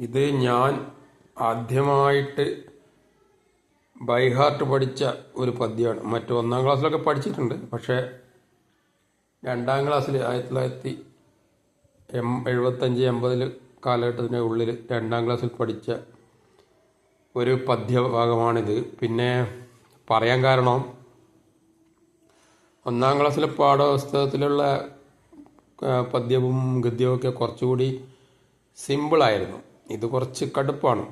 ഇത് ഞാൻ ആദ്യമായിട്ട് ബൈഹാർട്ട് പഠിച്ച ഒരു പദ്യമാണ് മറ്റു ഒന്നാം ക്ലാസ്സിലൊക്കെ പഠിച്ചിട്ടുണ്ട്. പക്ഷേ രണ്ടാം ക്ലാസ്സിൽ ആയിരത്തി തൊള്ളായിരത്തി എം എഴുപത്തഞ്ച് എൺപതിൽ കാലഘട്ടത്തിന്റെ ഉള്ളിൽ രണ്ടാം ക്ലാസ്സിൽ പഠിച്ച ഒരു പദ്യഭാഗമാണിത്. പിന്നെ പറയാൻ കാരണം ഒന്നാം ക്ലാസ്സിലെ പാഠപുസ്തകത്തിലുള്ള പദ്യവും ഗദ്യവും ഒക്കെ കുറച്ചുകൂടി സിമ്പിളായിരുന്നു ഇത് കുറച്ച് കടുപ്പാണ്.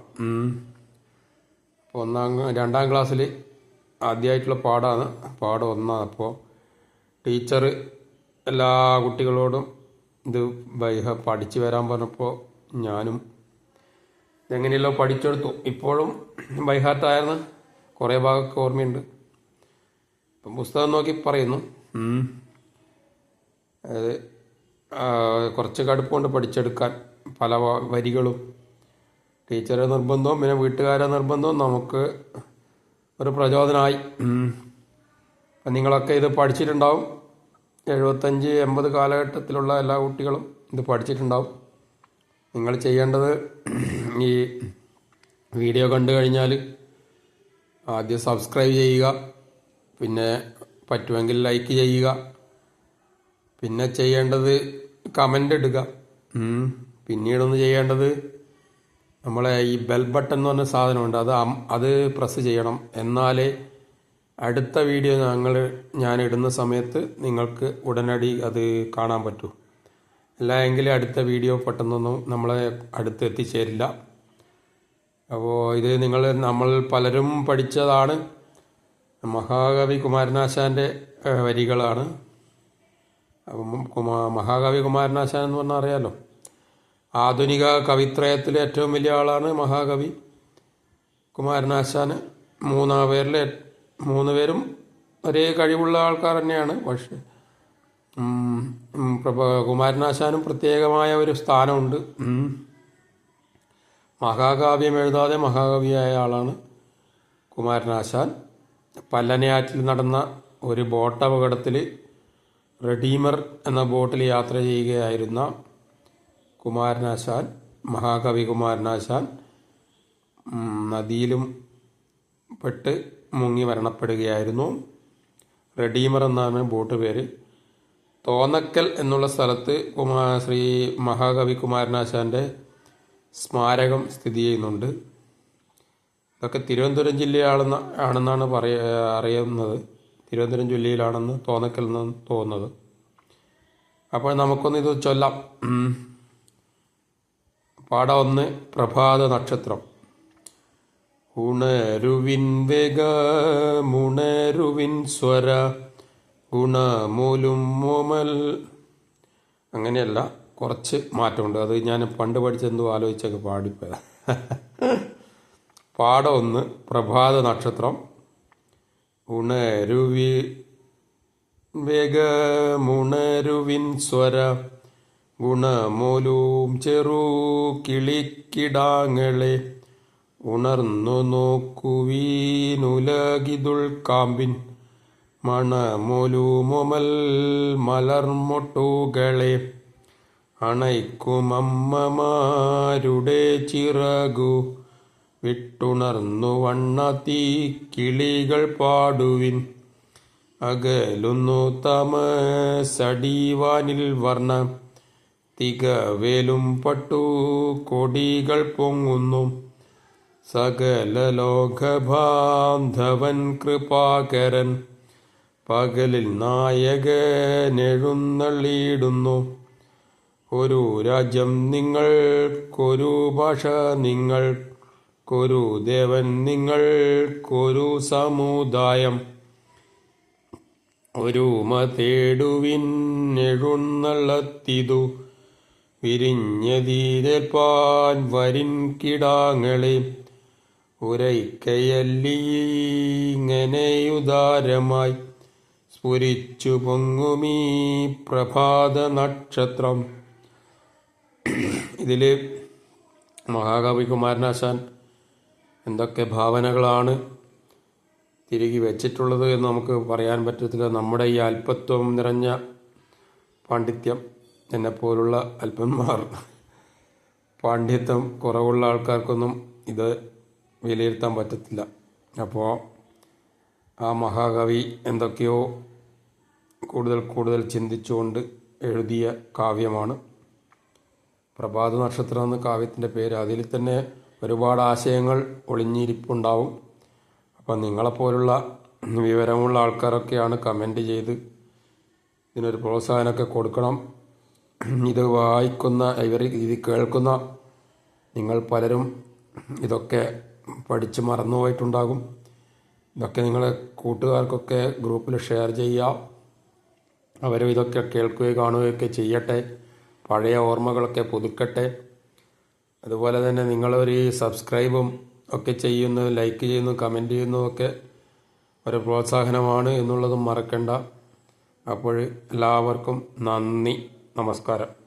അപ്പോൾ ഒന്നാം രണ്ടാം ക്ലാസ്സിൽ ആദ്യമായിട്ടുള്ള പാടാണ്. പാഠം ഒന്നാണ് അപ്പോൾ ടീച്ചർ എല്ലാ കുട്ടികളോടും ഇത് ബൈഹ പഠിച്ചു വരാൻ പറഞ്ഞപ്പോൾ ഞാനും ഇതെങ്ങനെയല്ലോ പഠിച്ചെടുത്തു. ഇപ്പോഴും ബൈഹാർട്ടായിരുന്നു കുറേ ഭാഗമൊക്കെ ഓർമ്മയുണ്ട്. ഇപ്പം പുസ്തകം നോക്കി പറയുന്നു. അത് കുറച്ച് കടുപ്പുകൊണ്ട് പഠിച്ചെടുക്കാൻ പല വരികളും ടീച്ചറെ നിർബന്ധവും പിന്നെ വീട്ടുകാരെ നിർബന്ധവും നമുക്ക് ഒരു പ്രചോദനമായി. അപ്പം നിങ്ങളൊക്കെ ഇത് പഠിച്ചിട്ടുണ്ടാവും എഴുപത്തഞ്ച് എൺപത് കാലഘട്ടത്തിലുള്ള എല്ലാ കുട്ടികളും ഇത് പഠിച്ചിട്ടുണ്ടാവും നിങ്ങൾ ചെയ്യേണ്ടത് ഈ വീഡിയോ കണ്ടു കഴിഞ്ഞാൽ ആദ്യം സബ്സ്ക്രൈബ് ചെയ്യുക പിന്നെ പറ്റുമെങ്കിൽ ലൈക്ക് ചെയ്യുക പിന്നെ ചെയ്യേണ്ടത് കമന്റ് ഇടുക. പിന്നീടൊന്ന് ചെയ്യേണ്ടത് നമ്മളെ ഈ ബെൽ ബട്ടൺ എന്ന് പറഞ്ഞ സാധനമുണ്ട്. അത് അത് പ്രസ് ചെയ്യണം. എന്നാലേ അടുത്ത വീഡിയോ ഞങ്ങൾ ഞാൻ ഇടുന്ന സമയത്ത് നിങ്ങൾക്ക് ഉടനടി അത് കാണാൻ പറ്റൂ. അല്ല എങ്കിൽ അടുത്ത വീഡിയോ പെട്ടെന്നൊന്നും നമ്മളെ അടുത്ത് എത്തിച്ചേരില്ല. അപ്പോൾ ഇത് നിങ്ങൾ നമ്മൾ പലരും പഠിച്ചതാണ്. മഹാകവി കുമാരനാശാന്റെ വരികളാണ്. അപ്പം മഹാകവി കുമാരനാശാൻ എന്ന് പറഞ്ഞാൽ അറിയാലോ? ആധുനിക കവിത്രയത്തിലെ ഏറ്റവും വലിയ ആളാണ് മഹാകവി കുമാരനാശാൻ മൂന്നാം പേരിലെ മൂന്ന് പേരും ഒരേ കഴിവുള്ള ആൾക്കാർ തന്നെയാണ്. പക്ഷേ കുമാരനാശാനും പ്രത്യേകമായ ഒരു സ്ഥാനമുണ്ട്. മഹാകാവ്യം എഴുതാതെ മഹാകവിയായ ആളാണ് കുമാരനാശാൻ. പല്ലനയാറ്റിൽ നടന്ന ഒരു ബോട്ട് അപകടത്തിൽ റെഡീമർ എന്ന ബോട്ടിൽ യാത്ര ചെയ്യുകയായിരുന്ന കുമാരനാശാൻ മഹാകവി കുമാരനാശാൻ നദിയിലും പെട്ട് മുങ്ങി മരണപ്പെടുകയായിരുന്നു. റെഡീമർ എന്നാണ് ബോട്ട് പേര്. തോന്നക്കൽ എന്നുള്ള സ്ഥലത്ത് കുമാ ശ്രീ മഹാകവി കുമാരനാശാന്റെ സ്മാരകം സ്ഥിതി ചെയ്യുന്നുണ്ട്. ഇതൊക്കെ തിരുവനന്തപുരം ജില്ലയാണെന്ന് ആണെന്നാണ് പറയ അറിയുന്നത്. തിരുവനന്തപുരം ജില്ലയിലാണെന്ന് തോന്നക്കൽ എന്ന് തോന്നുന്നത്. അപ്പോൾ നമുക്കൊന്ന് ഇത് ചൊല്ലാം. പാഠം ഒന്ന് പ്രഭാത നക്ഷത്രം. ഉണരുവിൻ വേഗ മുണരുവിൻ സ്വര ഗുണമൂലും മോമൽ. അങ്ങനെയല്ല കുറച്ച് മാറ്റമുണ്ട്. അത് ഞാൻ പണ്ട് പഠിച്ചെന്തോ ആലോചിച്ചൊക്കെ പാടിപ്പോയത് പാഠം ഒന്ന് പ്രഭാത നക്ഷത്രം ഉണരുവി വേഗമുണരുവിൻ സ്വര ഗുണമൂലും ചെറു കിളിക്കിടാങ്ങളെ ഉണർന്നു നോക്കുവീനുലകിതുൾ കാമ്പിൻ. മണമൊലുമൊമൽ മലർമൊട്ടുകളെ അണയ്ക്കുമമ്മമാരുടെ ചിറകു വിട്ടുണർന്നു വണ്ണത്തീ കിളികൾ പാടുവിൻ. അകലുന്നു തമസടിവാനിൽ വർണ തികവേലും പട്ടു കൊടികൾ പൊങ്ങുന്നു. സകല ലോകബാന്ധവൻ കൃപാകരൻ പകലിൽ നായകനെഴുന്നള്ളിയിടുന്നു. ഒരു രാജ്യം നിങ്ങൾ കൊരു ഭാഷ നിങ്ങൾ കൊരു ദേവൻ നിങ്ങൾ കൊരു സമുദായം. ഒരു മതേടുവിൻ എഴുന്നള്ളത്തിതു. വിരിഞ്ഞതീരേൽപ്പാൻ വരിൻ കിടാങ്ങളെ ഉരൈക്കയല്ലിങ്ങനെയുദാരമായി സ്ഫുരിച്ചു പൊങ്ങുമീ പ്രഭാത നക്ഷത്രം. ഇതിൽ മഹാകവി കുമാരനാശാൻ എന്തൊക്കെ ഭാവനകളാണ് തിരികെ വെച്ചിട്ടുള്ളത് എന്ന് നമുക്ക് പറയാൻ പറ്റത്തില്ല. നമ്മുടെ ഈ അല്പത്വം നിറഞ്ഞ പാണ്ഡിത്യം. എന്നെപ്പോലുള്ള അല്പന്മാർ. പാണ്ഡിത്യം കുറവുള്ള ആൾക്കാർക്കൊന്നും ഇത് വിലയിരുത്താൻ പറ്റത്തില്ല. അപ്പോൾ ആ മഹാകവി എന്തൊക്കെയോ കൂടുതൽ കൂടുതൽ ചിന്തിച്ചുകൊണ്ട് എഴുതിയ കാവ്യമാണ്. പ്രഭാത നക്ഷത്രം എന്ന കാവ്യത്തിന്റെ പേര് അതിൽ തന്നെ ഒരുപാട് ആശയങ്ങൾ ഒളിഞ്ഞിരിപ്പുണ്ടാവും. അപ്പം നിങ്ങളെപ്പോലുള്ള വിവരമുള്ള ആൾക്കാരൊക്കെയാണ് കമന്റ് ചെയ്ത് ഇതിനൊരു പ്രോത്സാഹനമൊക്കെ കൊടുക്കണം. ഇത് വായിക്കുന്ന ഇവർ ഇത് കേൾക്കുന്ന നിങ്ങൾ പലരും ഇതൊക്കെ പഠിച്ച് മറന്നുപോയിട്ടുണ്ടാകും. ഇതൊക്കെ നിങ്ങൾ കൂട്ടുകാർക്കൊക്കെ ഗ്രൂപ്പിൽ ഷെയർ ചെയ്യുക. അവരും ഇതൊക്കെ കേൾക്കുകയും കാണുകയൊക്കെ ചെയ്യട്ടെ. പഴയ ഓർമ്മകളൊക്കെ പുതുക്കട്ടെ. അതുപോലെ തന്നെ നിങ്ങളൊരു സബ്സ്ക്രൈബും ഒക്കെ ചെയ്യുന്നു ലൈക്ക് ചെയ്യുന്നു കമന്റ് ചെയ്യുന്നതൊക്കെ ഒരു പ്രോത്സാഹനമാണ് എന്നുള്ളതും മറക്കണ്ട. അപ്പോൾ എല്ലാവർക്കും നന്ദി. നമസ്കാരം.